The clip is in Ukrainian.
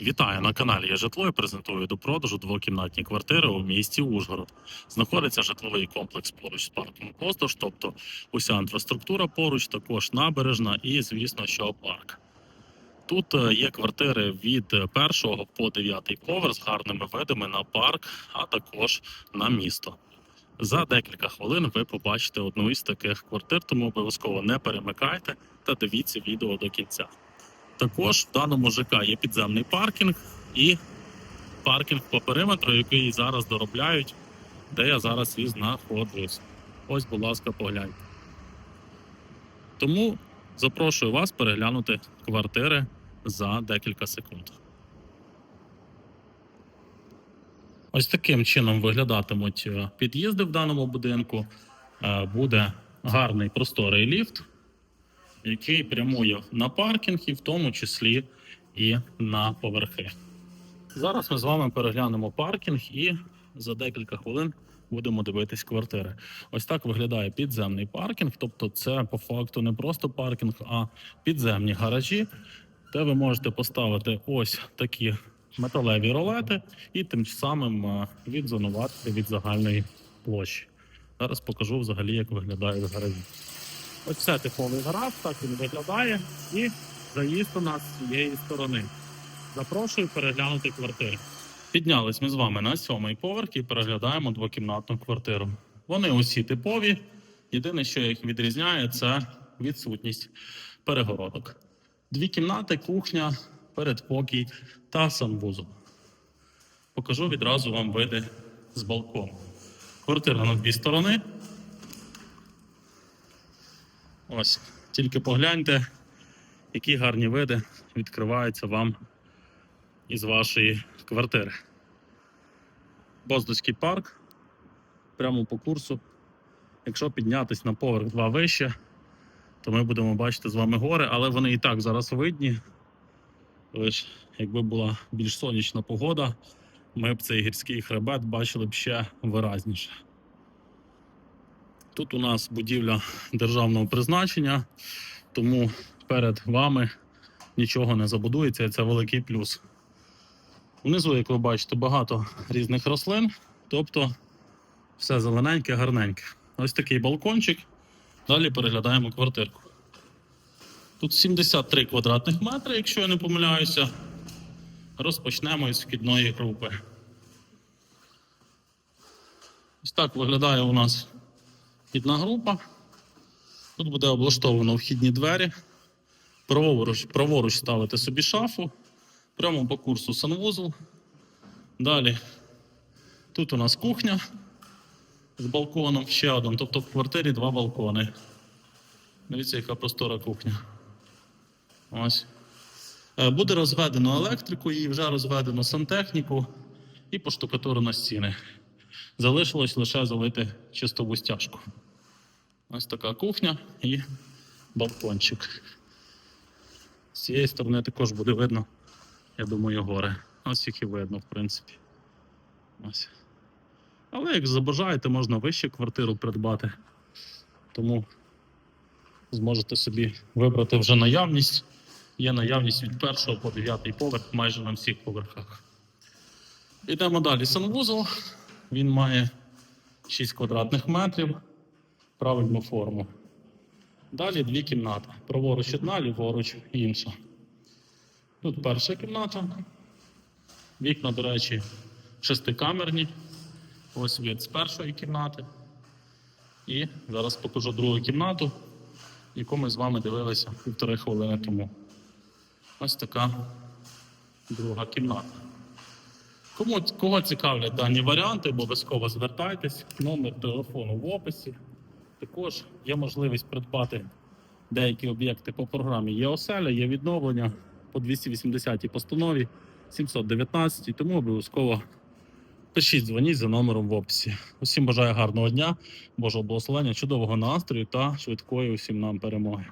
Вітаю на каналі «Я житло» і презентую до продажу двокімнатні квартири у місті Ужгород. Знаходиться житловий комплекс поруч з парком Поздовж, тобто уся інфраструктура поруч, також набережна і, звісно, що парк. Тут е, є квартири від першого по дев'ятий поверх з гарними видами на парк, а також на місто. За декілька хвилин ви побачите одну із таких квартир, тому обов'язково не перемикайте та дивіться відео до кінця. Також в даному ЖК є підземний паркінг і паркінг по периметру, який зараз доробляють, де я зараз і знаходжусь. Ось, будь ласка, погляньте. Тому запрошую вас переглянути квартири за декілька секунд. Ось таким чином виглядатимуть е, під'їзди в даному будинку. Е, Буде гарний просторий ліфт який прямує на паркінг і в тому числі і на поверхи. Зараз ми з вами переглянемо паркінг і за декілька хвилин будемо дивитись квартири. Ось так виглядає підземний паркінг, тобто це по факту не просто паркінг, а підземні гаражі, де ви можете поставити ось такі металеві ролети і тим самим е, відзонувати від загальної площі. Зараз покажу взагалі, як виглядають гаражі. Ось це типовий гараж, так він виглядає. І заїзд у нас з цієї сторони. Запрошую переглянути квартири. Піднялись ми з вами на сьомий поверх і переглядаємо двокімнатну квартиру. Вони усі типові. Єдине, що їх відрізняє, це відсутність перегородок. Дві кімнати, кухня, передпокій та санвузол. Покажу відразу вам види з балкону. Квартира на дві сторони. Ось, тільки погляньте, які гарні види відкриваються вам із вашої квартири. Боздоський парк прямо по курсу. Якщо піднятись на поверх 2 вище, то ми будемо бачити з вами гори, але вони і так зараз видні. Лиш якби була більш сонячна погода, ми б цей гірський хребет бачили б ще виразніше. Тут у нас будівля державного призначення, тому перед вами нічого не забудується, це великий плюс. Внизу, як ви бачите, багато різних рослин, тобто все зелененьке, гарненьке. Ось такий балкончик. Далі переглядаємо квартирку. Тут 73 квадратних метри, якщо я не помиляюся. Розпочнемо із вхідної групи. Ось так виглядає у нас Вхідна група. Тут буде облаштовано вхідні двері. Праворуч, праворуч ставити собі шафу. Прямо по курсу санвузол. Далі тут у нас кухня з балконом, ще один. Тобто в квартирі два балкони. Дивіться, яка простора кухня. Ось. Е, Буде розведено електрику, і вже розведено сантехніку і поштукатурено стіни. Залишилось лише залити чистову стяжку. Ось така кухня і балкончик. З цієї сторони також буде видно, я думаю, гори. Ось їх і видно, в принципі. Ось. Але як забажаєте, можна вище квартиру придбати. Тому зможете собі вибрати вже наявність. Є наявність від першого по дев'ятий поверх майже на всіх поверхах. Йдемо далі. Санвузол. Він має 6 квадратних метрів, правильну форму. Далі дві кімнати. Праворуч одна, ліворуч інша. Тут перша кімната. Вікна, до речі, шестикамерні. Ось від з першої кімнати. І зараз покажу другу кімнату, яку ми з вами дивилися півтори хвилини тому. Ось така друга кімната. Кому кого цікавлять дані варіанти, обов'язково звертайтесь. Номер телефону в описі. Також є можливість придбати деякі об'єкти по програмі є оселя, є відновлення по 280 постанові 719, тому обов'язково пишіть, дзвоніть за номером в описі. Усім бажаю гарного дня, Божого благословення, чудового настрою та швидкої усім нам перемоги.